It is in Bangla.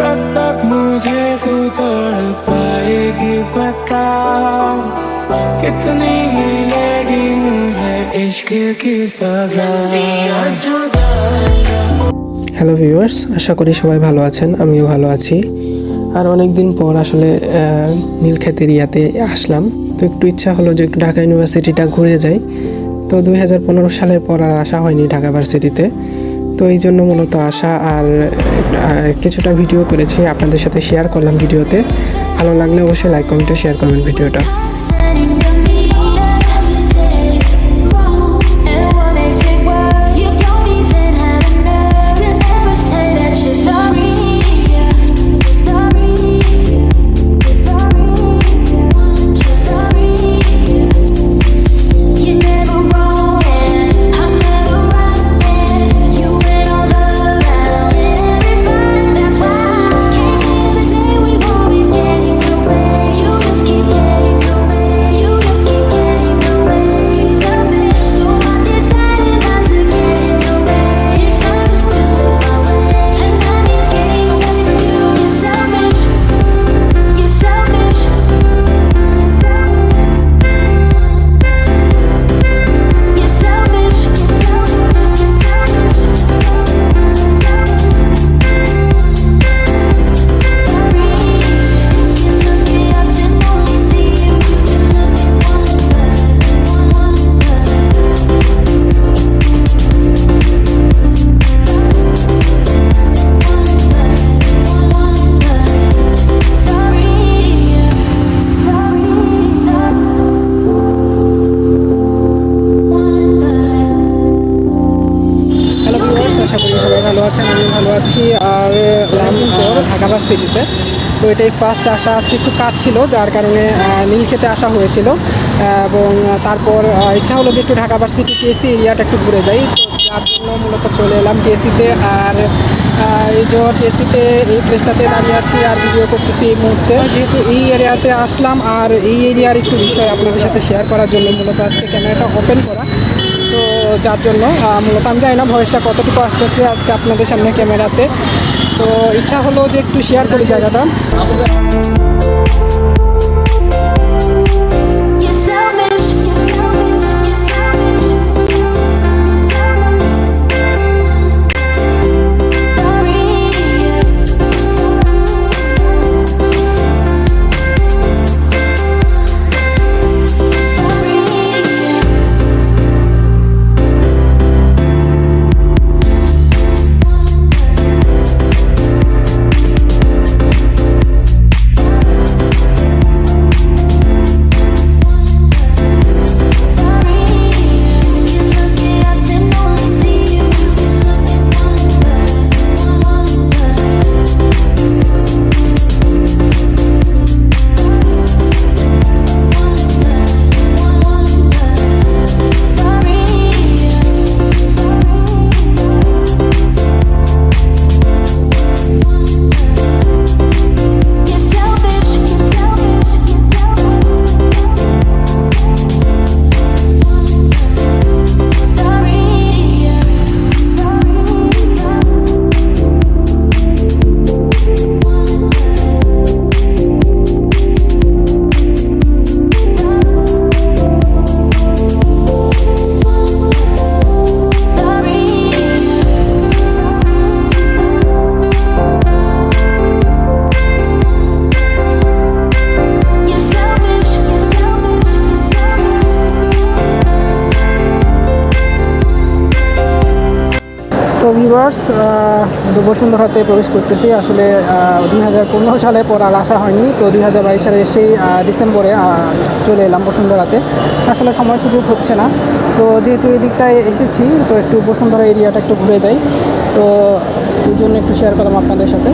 कब तक मुझे तू तड़ पाएगी बता कितनी मिलेगी मुझे इश्क की सजा হ্যালো ভিউয়ার্স আশা করি সবাই ভালো আছেন আমিও ভালো আছি আর অনেক দিন পর আসলে আহ, নীলক্ষেত এরিয়াতে আসলাম তো একটু ইচ্ছা হলো যে একটু ঢাকা ইউনিভার্সিটিটা ঘুরে যাই তো দুই সালের পর আর আসা হয়নি ঢাকা ভার্সিটিতে তো এই জন্য মূলত আসা আর কিছুটা ভিডিও করেছি। আপনাদের সাথে শেয়ার করলাম ভিডিওতে। ভালো লাগলে অবশ্যই লাইক কমেন্টে শেয়ার করবেন ভিডিওটা। আশা করি সবাই ভালো আছেন আমি ভালো আছি। আর এলাম পর ঢাকা ভার্সিটিতে। তো এটাই ফার্স্ট আসা আজকে একটু কাজ ছিল, যার কারণে নীল খেতে আসা হয়েছিল। এবং তারপর ইচ্ছা হলো যে একটু ঢাকা ভার্সিটি টিএসসি এরিয়াটা একটু ঘুরে যাই। তো যার জন্য মূলত চলে এলাম টিএসসিতে আর এই যে টিএসসিতে এই প্লেসটাতে দাঁড়িয়ে আছি আর ভিডিও করতেছি এই মুহূর্তে। যেহেতু এই এরিয়াতে আসলাম, আর এই এরিয়ার একটু বিষয় আপনাদের সাথে শেয়ার করার জন্য মূলত আজকে ক্যামেরাটা ওপেন করা। যার জন্য মূলত আমি জানি না ভয়েসটা কতটুকু আসতেছে আজকে আপনাদের সামনে ক্যামেরাতে। তো ইচ্ছা হলো যে একটু শেয়ার করি জায়গাটা। তো ভিভার্স বসুন্ধরাতে প্রবেশ করতেছি। আসলে দুই হাজার পনেরো সালে পর আর আসা হয়নি। তো দুই হাজার বাইশ সালে এসেই ডিসেম্বরে চলে এলাম বসুন্ধরাতে। আসলে সময় সুযোগ হচ্ছে না। তো যেহেতু এই দিকটায় এসেছি, তো একটু বসুন্ধরা এরিয়াটা একটু ঘুরে যাই। তো এই জন্য একটু শেয়ার করলাম আপনাদের সাথে।